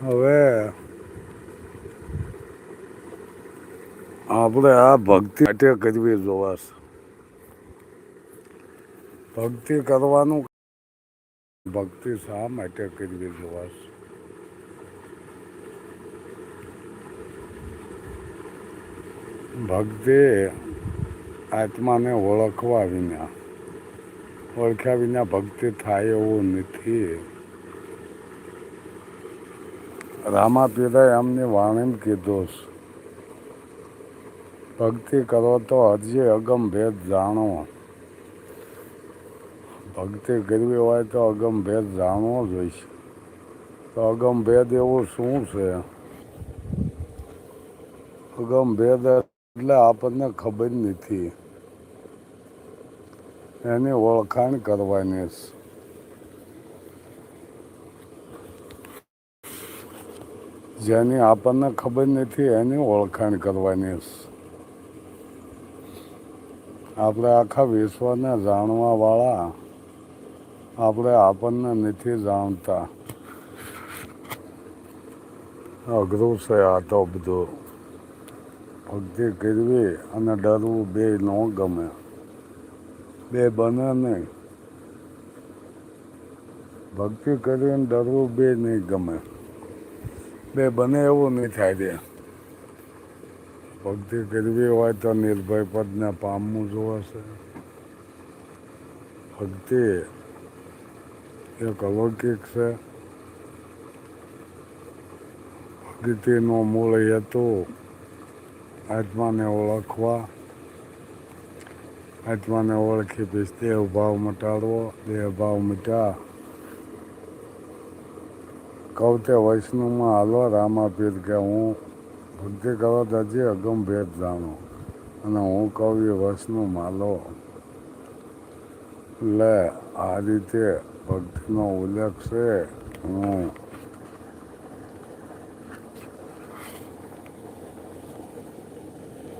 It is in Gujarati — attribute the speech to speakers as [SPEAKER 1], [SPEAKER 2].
[SPEAKER 1] હવે આપણે આ ભક્તિ માટે કરવી જોવાશ. ભક્તિ કરવાનું ભક્તિ શા માટે કરવી જોવાશ? ભક્તિ આત્માને ઓળખવા વિના, ઓળખ્યા વિના ભક્તિ થાય એવું નથી. રામા પીરાએ એમની વાણીમાં કીધું છે. ભક્તિ કરો તો હજી અગમ ભેદ જાણો. ભક્તિ કરવી હોય તો અગમ ભેદ જાણવો જોઈશે. તો અગમ ભેદ એવું શું છે? અગમ ભેદ એટલે આપણને ખબર નથી. એની ઓળખાણ કરવાની છે. જેની આપણને ખબર નથી, એની ઓળખાણ કરવાની આપણે આખા વિશ્વને જાણવા વાળા આપણે આપણને નથી જાણતા. અઘરું છે આ તો બધું. ભક્તિ કરવી અને ડરવું બે ન ગમે. બે બને નહીં. ભક્તિ કરીને ડરવું બે નહીં ગમે. બે બને એવું નહીં થાય દે ભક્તિ કરવી હોય તો નિર્ભય પદને પામવું જોવાશે ભક્તિ એક અલૌકિક છે. ભક્તિનો મૂળ હેતુ આત્માને ઓળખવા, આત્માને ઓળખી પછી દેહ ભાવ મટાડવો, દેહ ભાવ મિટા કહું વૈષ્ણવમાં હાલો રામાપીર કે હું ભક્તિ કરો તજી અગમ ભેદ જાણો. અને હું કહું એ વૈષ્ણવમાં લે, આ રીતે ભક્તિનો ઉલ્લેખ છે. હું